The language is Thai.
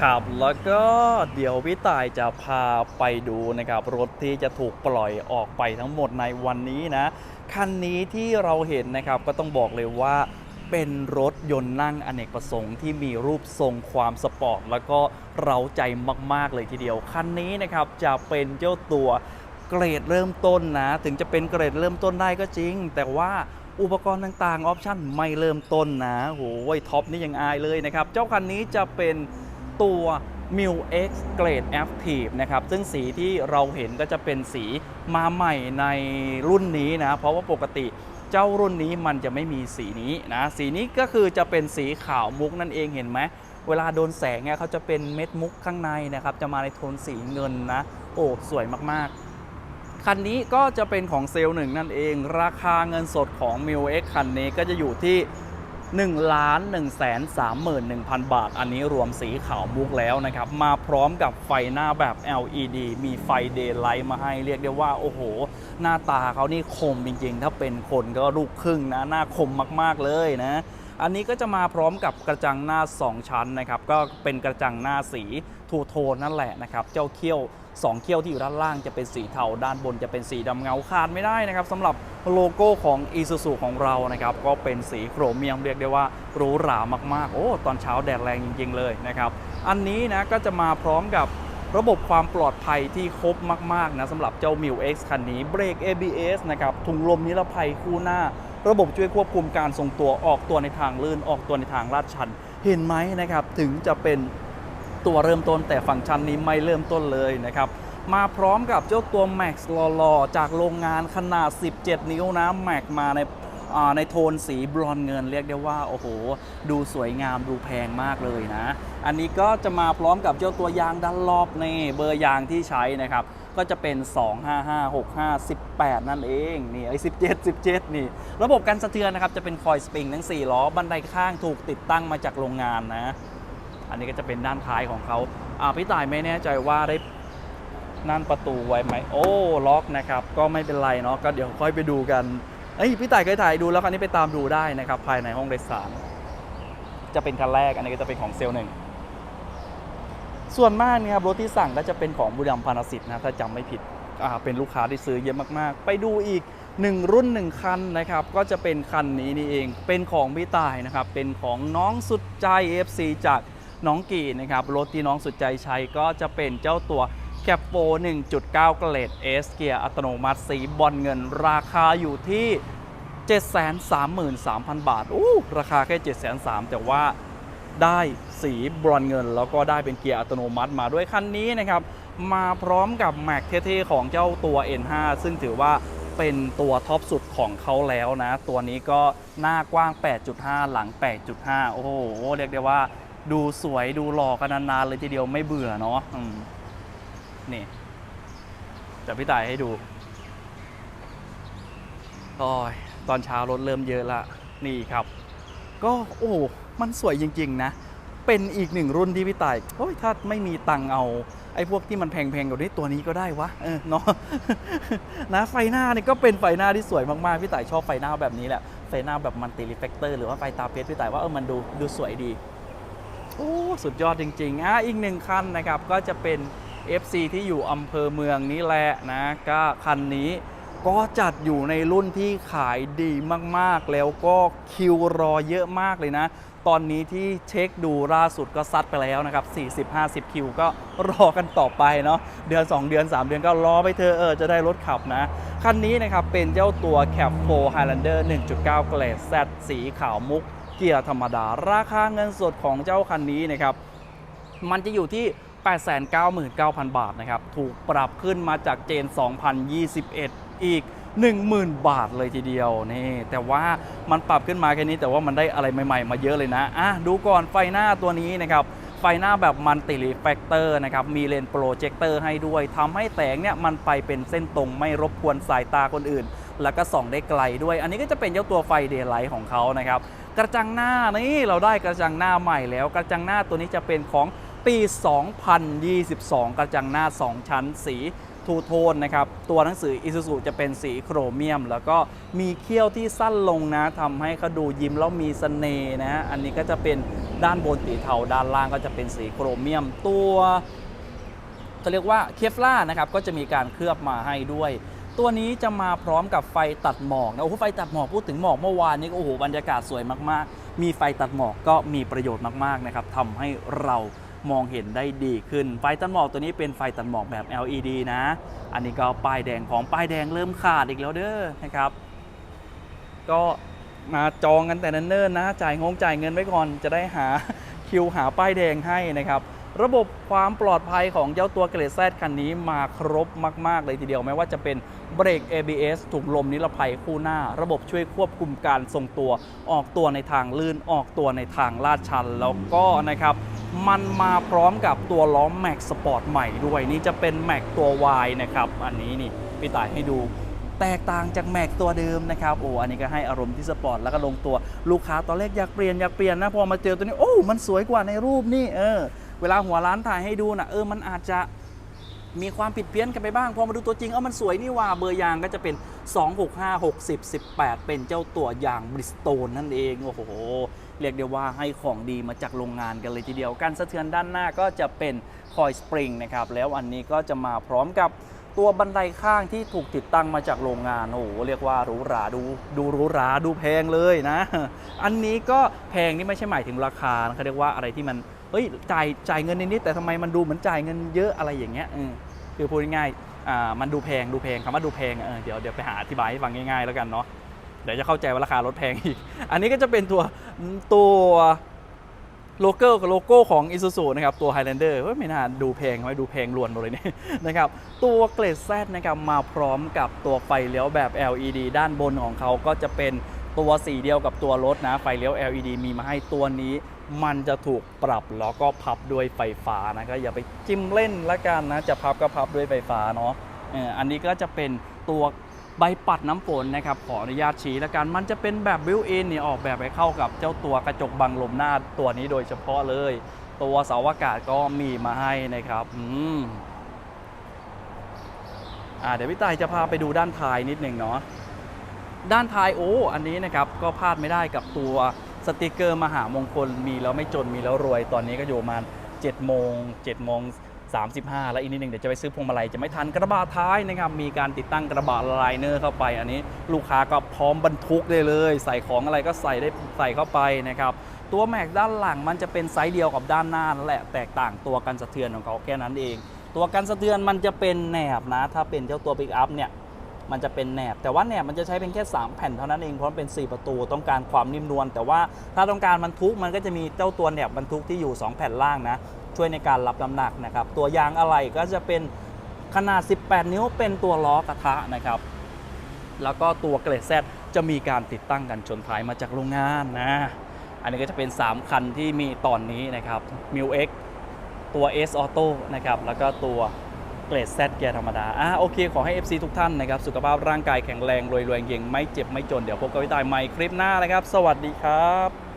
ครับแล้วก็เดี๋ยวพี่ต่ายจะพาไปดูนะครับรถที่จะถูกปล่อยออกไปทั้งหมดในวันนี้นะคันนี้ที่เราเห็นนะครับก็ต้องบอกเลยว่าเป็นรถยนต์นั่งอเนกประสงค์ที่มีรูปทรงความสปอร์ตแล้วก็เร้าใจมาก ๆ เลยทีเดียว คันนี้นะครับจะเป็นเจ้าตัวเกรดเริ่มต้นนะ ถึงจะเป็นเกรดเริ่มต้นได้ก็จริง แต่ว่าอุปกรณ์ต่างๆออปชั่นไม่เริ่มต้นนะโหยท็อปนี่ยังอายเลยนะครับ เจ้าคันนี้จะเป็น ตัว m i l X Grade Active นะครับ ซึ่งสีที่เราเห็นก็จะเป็นสีมาใหม่ในรุ่นนี้นะ เพราะว่าปกติเจ้ารุ่นนี้มันจะไม่มีสีนี้นะ สีนี้ก็คือจะเป็นสีขาวมุกนั่นเองเห็นไหม เวลาโดนแสงเนี่ยเขาจะเป็นเม็ดมุกข้างในนะครับ จะมาในโทนสีเงินนะ โอ้สวยมากๆคันนี้ก็จะเป็นของเซลล์หนึ่งนั่นเอง ราคาเงินสดของ m i l X คันนี้ก็จะอยู่ที่ 1ล้าน1แสน31,000 บาท อันนี้รวมสีขาวมุกแล้วนะครับ มาพร้อมกับไฟหน้าแบบ LED มีไฟ Daylight มาให้เรียกได้ว่า โอ้โห หน้าตาเขานี่คมจริงๆ ถ้าเป็นคนก็ลูกครึ่งนะ หน้าคมมากๆเลยนะอันนี้ก็จะมาพร้อมกับกระจังหน้า 2 ชั้นนะครับ ก็เป็นกระจังหน้าสีทูโทนนั่นแหละนะครับ เจ้าเขี้ยว 2เขี้ยวที่อยู่ด้านล่างจะเป็นสีเทาด้านบนจะเป็นสีดำเงาขาดไม่ได้นะครับสำหรับโลโก้ของ Isuzu ของเรานะครับก็เป็นสีโครเมียมเรียกได้ว่าหรูหรามากๆ โอ้ตอนเช้าแดดแรงจริง ๆ เลยนะครับอันนี้นะก็จะมาพร้อมกับระบบความปลอดภัยที่ครบมาก ๆ นะสำหรับเจ้า m i l X คันนี้เบรก ABS นะครับถุงลมนิรภัยคู่หน้า ระบบช่วยควบคุมการทรงตัวออกตัวในทางลื่นออกตัวในทางลาดชัน เห็นไหมนะครับ ถึงจะเป็น ตัวเริ่มต้นแต่ฟังก์ชันนี้ไม่เริ่มต้นเลยนะครับ มาพร้อมกับเจ้าตัว Max หล่อๆ จากโรงงานขนาด 17 นิ้วนะ Max มาในในโทนสีบรอนเงินเรียกได้ว่า โอ้โห ดูสวยงามดูแพงมากเลยนะ อันนี้ก็จะมาพร้อมกับเจ้าตัวยางด้านรอบนี่เบอร์ยางที่ใช้นะครับก็จะเป็น 255 65 18 นั่นเองนี่ไอ้17 17 นี่ ระบบการสะเทือนนะครับ จะเป็นคอยสปริงทั้ง 4 ล้อ บันไดข้างถูกติดตั้งมาจากโรงงานนะ อันนี้ก็จะเป็นด้านท้ายของเขาอ่าพี่ต่ายไม่แน่ใจว่าได้นั่นประตูไว้ไหมโอ้ล็อกนะครับ ก็ไม่เป็นไรเนาะก็เดี๋ยวค่อยไปดูกันเอ้ยพี่ต่ายเคยถ่ายดูแล้วคันนี้ไปตามดูได้นะครับ ภายในห้องโดยสารจะเป็นคันแรกอันนี้ก็จะเป็นของเซลล์หนึ่งส่วนมากเนี่ยครับรถที่สั่งก็จะเป็นของบุรีรัมย์พานาสิตนะถ้าจำไม่ผิดอ่าเป็นลูกค้าที่ซื้อเยอะมากๆ ไปดูอีก 1 รุ่น 1 คันนะครับ ก็จะเป็นคันนี้นี่เอง เป็นของพี่ตายนะครับ เป็นของน้องสุดใจ FC จาก น้องกีนะครับรถที่น้องสุดใจใช้ก็จะเป็นเจ้าตัวแคปโป 1.9 เกรด S เกียร์อัตโนมัติสีบอลเงินราคาอยู่ที่ 733,000 บาทอู้ราคาแค่ 703,000 แต่ว่าได้สีบรอนเงิน แล้วก็ได้เป็นเกียร์อัตโนมัติมาด้วยคันนี้นะครับ มาพร้อมกับแม็กเท่ๆของเจ้าตัว N5 ซึ่งถือว่าเป็นตัวท็อปสุดของเขาแล้วนะ ตัวนี้ก็หน้ากว้าง 8.5 หลัง 8.5 โอ้โห เรียกได้ว่า ดูสวยดูหล่อกันนานๆเลยทีเดียวไม่เบื่อเนาะนี่จะพี่ตายให้ดูโอ้ยตอนเช้ารถเริ่มเยอะละ นี่ครับ ก็โอ้มันสวยจริง ๆ นะ เป็นอีกหนึ่งรุ่นที่พี่ต่ายโอ้ยถ้าไม่มีตังค์เอาไอ้พวกที่มันแพงๆกว่านี้ตัวนี้ก็ได้วะเออเนาะนะไฟหน้านี่ก็เป็นไฟหน้าที่สวยมากๆ พี่ต่ายชอบไฟหน้าแบบนี้แหละ ไฟหน้าแบบมันติรีเฟกเตอร์หรือว่าไฟตาเพชรพี่ต่ายว่าเออมันดูดูสวยดี โอ้สุดยอดจริงๆอะอีกหนึ่งคันนะครับก็จะเป็น FC ที่อยู่อำเภอเมืองนี่แหละนะก็คันนี้ก็จัดอยู่ในรุ่นที่ขายดีมากๆ แล้วก็คิวรอเยอะมากเลยนะ ตอนนี้ที่เช็คดูล่าสุดก็ซัดไปแล้วนะครับ 40-50 คิวก็รอกันต่อไปเนาะเดือน 2 เดือน 3 เดือนก็รอไปเธอเออจะได้รถขับนะ คันนี้นะครับเป็นเจ้าตัว Cap 4 Highlander 1.9เกรด Z สีขาวมุก กียร์ธรรมดา ราคาเงินสดของเจ้าคันนี้นะครับมันจะอยู่ที่ 899,000 บาทนะครับ ถูกปรับขึ้นมาจากเจน 2021 อีก 10,000 บาทเลยทีเดียวนี่แต่ว่ามันปรับขึ้นมาแค่นี้แต่ว่ามันได้อะไรใหม่ ๆ มาเยอะเลยนะอะดูก่อนไฟหน้าตัวนี้นะครับไฟหน้าแบบมันติรีแฟกเตอร์นะครับ มีเลนโปรเจคเตอร์ให้ด้วยทำให้แสงเนี่ยมันไปเป็นเส้นตรงไม่รบกวนสายตาคนอื่น แล้วก็ส่องได้ไกลด้วย อันนี้ก็จะเป็นเจ้าตัวไฟเดย์ไลท์ของเขานะครับ กระจังหน้านี่เราได้กระจังหน้าใหม่แล้ว กระจังหน้าตัวนี้จะเป็นของปี 2022 กระจังหน้า 2 ชั้นสีทูโทนนะครับ ตัวหนังสือ Isuzu จะเป็นสีโครเมียม แล้วก็มีเขี้ยวที่สั้นลงนะทำให้เขาดูยิ้มแล้วมีสเสน่ห์นะฮะ อันนี้ก็จะเป็นด้านบนสีเทา ด้านล่างก็จะเป็นสีโครเมียม ตัวจะเรียกว่าเคฟล่านะครับ ก็จะมีการเคลือบมาให้ด้วย ตัวนี้จะมาพร้อมกับไฟตัดหมอกนะโอ้โหไฟตัดหมอกพูดถึงหมอกเมื่อวานนี้ก็โอ้โหบรรยากาศสวยมากๆ มีไฟตัดหมอกก็มีประโยชน์มากๆนะครับทำให้เรามองเห็นได้ดีขึ้น ไฟตัดหมอกตัวนี้เป็นไฟตัดหมอกแบบ LED นะ อันนี้ก็ป้ายแดงของป้ายแดงเริ่มขาดอีกแล้วเด้อนะครับ ก็มาจองกันแต่เนิ่นๆนะ จ่ายงงจ่ายเงินไว้ก่อนจะได้หาคิวหาป้ายแดงให้นะครับ ระบบความปลอดภัยของเจ้าตัวเกรดแซดคันนี้มาครบมาก ๆ เลยทีเดียวไม่ว่าจะเป็นเบรก ABS ถุงลมนิรภัยคู่หน้า ระบบช่วยควบคุมการทรงตัว ออกตัวในทางลื่นออกตัวในทางลาดชัน แล้วก็นะครับมันมาพร้อมกับตัวล้อแม็กสปอร์ตใหม่ด้วย นี่จะเป็นแม็กตัว Y นะครับ อันนี้นี่พี่ต่ายให้ดูแตกต่างจากแม็กตัวเดิมนะครับโอ้อันนี้ก็ให้อารมณ์ที่สปอร์ตแล้วก็ลงตัวลูกค้าตอนแรกอยากเปลี่ยนอยากเปลี่ยนนะพอมาเจอตัวนี้โอ้มันสวยกว่าในรูปนี่เออ เวลาหัวร้านถ่ายให้ดูนะเออมันอาจจะมีความผิดเพี้ยนกันไปบ้าง พอมาดูตัวจริง เออมันสวยนี่ว่าเบอร์ยางก็จะเป็น 265 60 18 เป็นเจ้าตัวยางบริสโตนนั่นเอง โอ้โห เรียกได้ว่าให้ของดีมาจากโรงงานกันเลยทีเดียวการสะเทือนด้านหน้าก็จะเป็นคอยสปริงนะครับ แล้วอันนี้ก็จะมาพร้อมกับตัวบันไดข้างที่ถูกติดตั้งมาจากโรงงาน โอ้โห เรียกว่าหรูหราดูดูหรูหราดูแพงเลยนะ อันนี้ก็แพงนี่ไม่ใช่หมายถึงราคานะเขาเรียกว่าอะไรที่มัน เฮ้ยจ่ายจ่ายเงินนิดๆแต่ทำไมมันดูเหมือนจ่ายเงินเยอะอะไรอย่างเงี้ยเออคือพูดง่ายๆอ่ามันดูแพงดูแพงคำว่าดูแพงอะเออเดี๋ยวเดี๋ยวไปหาอธิบายให้ฟังง่ายๆแล้วกันเนาะเดี๋ยวจะเข้าใจว่าราคารถแพงอีก อันนี้ก็จะเป็นตัวตัวโลโก้กับโลโก้ของ i s u z u นะครับ ตัว Highlander เฮ้ยไม่น่าดูแพงไว้ดูแพงลวนหมดเลยเนี่ยนะครับ ตัวเกรดแซดนะครับ มาพร้อมกับตัวไฟเลี้ยวแบบ LED ด้านบนของเขาก็จะเป็นตัวสีเดียวกับตัวรถนะ ไฟเลี้ยว LED มีมาให้ตัวนี้ มันจะถูกปรับแล้วก็พับด้วยไฟฟ้านะก็อย่าไปจิ้มเล่นละกันนะจะพับก็พับด้วยไฟฟ้าเนาะอันนี้ก็จะเป็นตัวใบปัดน้ำฝนนะครับขออนุญาตชี้ละกันมันจะเป็นแบบบิวอินเนี่ยออกแบบไปเข้ากับเจ้าตัวกระจกบังลมหน้าตัวนี้โดยเฉพาะเลย ตัวเสาอากาศก็มีมาให้นะครับอืมอ่าเดี๋ยวพี่ตายจะพาไปดูด้านท้ายนิดหนึ่งเนาะด้านท้ายโอ้อันนี้นะครับก็พลาดไม่ได้กับตัว สติกเกอร์มหามงคลมีแล้วไม่จนมีแล้วรวย ตอนนี้ก็อยู่ประมาณ7โมง7โมง35 แล้วอีกนิดหนึ่งเดี๋ยวจะไปซื้อพวงมาลัยจะไม่ทันกระบะท้ายนะครับ มีการติดตั้งกระบะไลเนอร์เข้าไป อันนี้ลูกค้าก็พร้อมบรรทุกได้เลย ใส่ของอะไรก็ใส่ได้ใส่เข้าไปนะครับตัวแม็กด้านหลังมันจะเป็นไซส์เดียวกับด้านหน้านั่นแหละแตกต่างตัวกันสะเทือนของเขาแค่นั้นเอง ตัวกันสะเทือนมันจะเป็นแหนบนะ ถ้าเป็นเจ้าตัวปิกอัพเนี่ย มันจะเป็นแหนบ แต่ว่าแหนบมันจะใช้เป็นแค่ 3 แผ่นเท่านั้นเอง เพราะมันเป็น 4 ประตูต้องการความนิ่มนวล แต่ว่าถ้าต้องการบรรทุกมันก็จะมีเจ้าตัวแหนบบรรทุกที่อยู่ 2 แผ่นล่างนะ ช่วยในการรับน้ำหนักนะครับ ตัวยางอะไรก็จะเป็นขนาด 18 นิ้วเป็นตัวล้อกระทะนะครับ แล้วก็ตัวเกรดแซดจะมีการติดตั้งกันชนท้ายมาจากโรงงานนะ อันนี้ก็จะเป็น 3 คันที่มีตอนนี้นะครับ m i l X ตัว S Auto นะครับ แล้วก็ตัว เกรด Z เกียร์ธรรมดา อะโอเค ขอให้ FC ทุกท่านนะครับ สุขภาพร่างกายแข็งแรง รวยรวยเก่งไม่เจ็บไม่จน เดี๋ยวพบกับพี่ตายใหม่คลิปหน้านะครับ สวัสดีครับ